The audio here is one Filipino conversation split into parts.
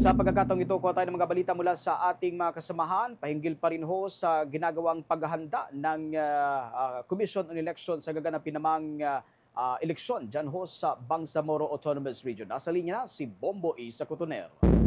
Sa pagkakataong ito, kuha tayo ng mga balita mula sa ating mga kasamahan. Pahinggil pa rin ho sa ginagawang paghahanda ng ah, ah, Commission on Election sa gaganapin namang ah, ah, eleksyon dyan ho sa Bangsamoro Autonomous Region. Nasa linya na si Bombo E. sa Cotoner.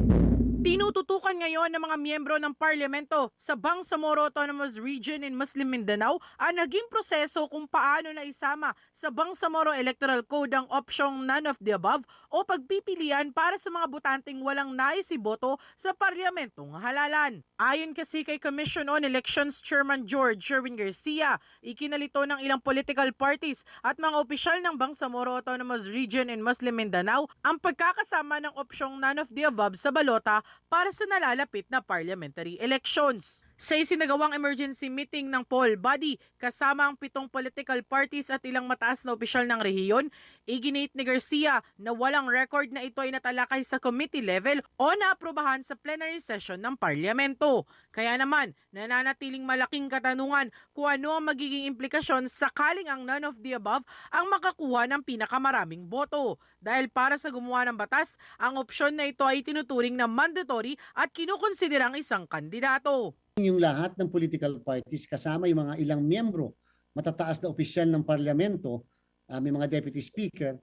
Tinututukan ngayon ng mga miyembro ng parlamento sa Bangsamoro Autonomous Region in Muslim Mindanao ang naging proseso kung paano na isama sa Bangsamoro Electoral Code ang opsyong none of the above o pagpipilian para sa mga botanteng walang naisiboto sa parlamentong halalan. Ayon kasi kay Commission on Elections Chairman George Sherwin Garcia, ikinalito ng ilang political parties at mga opisyal ng Bangsamoro Autonomous Region in Muslim Mindanao ang pagkakasama ng opsyong none of the above sa balota para sa nalalapit na parliamentary elections. Sa isinagawang emergency meeting ng poll body kasama ang pitong political parties at ilang mataas na opisyal ng rehiyon, iginate ni Garcia na walang record na ito ay natalakay sa committee level o naaprubahan sa plenary session ng parlamento. Kaya naman, nananatiling malaking katanungan kung ano ang magiging implikasyon sakaling ang none of the above ang makakuha ng pinakamaraming boto. Dahil para sa gumawa ng batas, ang opsyon na ito ay tinuturing na mandatory at kinukonsiderang isang kandidato. Yung lahat ng political parties kasama yung mga ilang miyembro, matataas na opisyal ng parlamento, ah, may mga deputy speaker,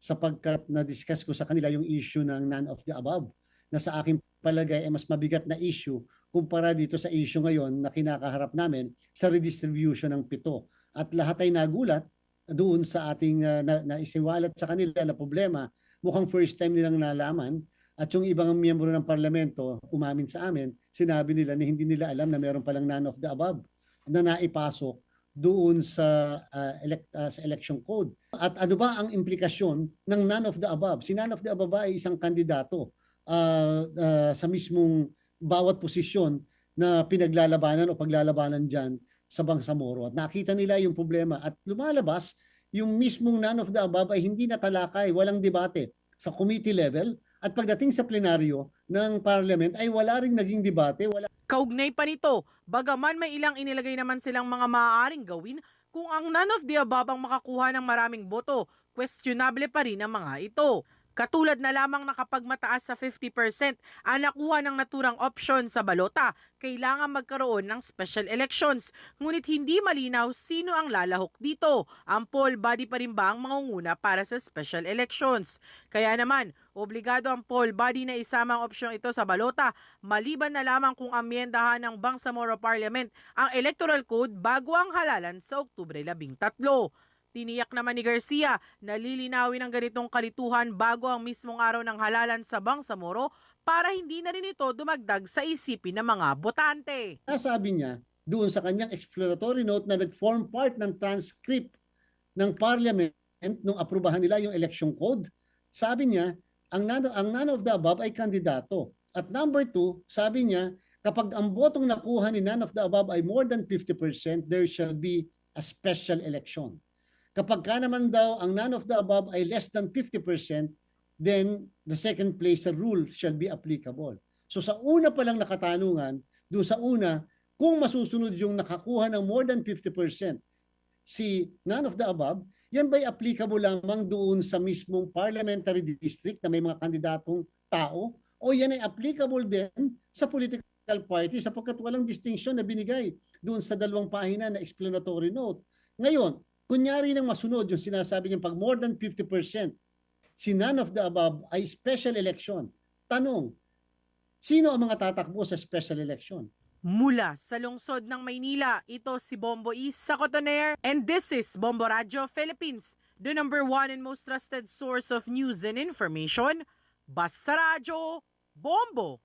sapagkat na-discuss ko sa kanila yung issue ng none of the above na sa aking palagay ay mas mabigat na issue kumpara dito sa issue ngayon na kinakaharap namin sa redistribution ng pito. At lahat ay nagulat doon sa ating uh, na, naisiwalat sa kanila na problema. Mukhang first time nilang nalaman at yung ibang miyembro ng parlamento umamin sa amin, sinabi nila na hindi nila alam na meron palang none of the above na naipasok doon sa, uh, elect, uh, sa election code. At ano ba ang implikasyon ng none of the above? Si none of the above ay isang kandidato uh, uh, sa mismong bawat posisyon na pinaglalabanan o paglalabanan dyan sa Bangsamoro. At nakita nila yung problema at lumalabas yung mismong none of the above ay hindi natalakay, walang debate sa committee level at pagdating sa plenaryo ng parliament ay wala ring naging debate, wala Kaugnay pa nito, bagaman may ilang inilagay naman silang mga maaaring gawin, kung ang none of the above ang makakuha ng maraming boto, questionable pa rin ang mga ito. Katulad na lamang na kapag mataas sa 50% ang nakuha ng naturang option sa balota, kailangan magkaroon ng special elections. Ngunit hindi malinaw sino ang lalahok dito. Ang poll body pa rin ba ang mangunguna para sa special elections? Kaya naman, obligado ang poll body na isama ang opsyong ito sa balota, maliban na lamang kung amyendahan ng Bangsamoro Parliament ang electoral code bago ang halalan sa Oktubre 13. Tiniyak naman ni Garcia na lilinawin ang ganitong kalituhan bago ang mismong araw ng halalan sa Bangsamoro para hindi na rin ito dumagdag sa isipin ng mga botante. sabi niya doon sa kanyang exploratory note na nag-form part ng transcript ng parliament nung aprubahan nila yung election code. Sabi niya, ang none, ang none of the above ay kandidato. At number two, sabi niya, kapag ang botong nakuha ni none of the above ay more than 50%, there shall be a special election. Kapag ka naman daw ang none of the above ay less than 50%, then the second place rule shall be applicable. So sa una pa lang nakatanungan, doon sa una, kung masusunod yung nakakuha ng more than 50%, si none of the above, yan ba'y applicable lamang doon sa mismong parliamentary district na may mga kandidatong tao? O yan ay applicable din sa political party sapagkat walang distinction na binigay doon sa dalawang pahina na explanatory note. Ngayon, kunyari nang masunod yung sinasabi niya pag more than 50%, si none of the above ay special election. Tanong, sino ang mga tatakbo sa special election? Mula sa lungsod ng Maynila, ito si Bombo East sa Cotoner and this is Bombo Radio Philippines, the number one and most trusted source of news and information. Basta Radio, Bombo!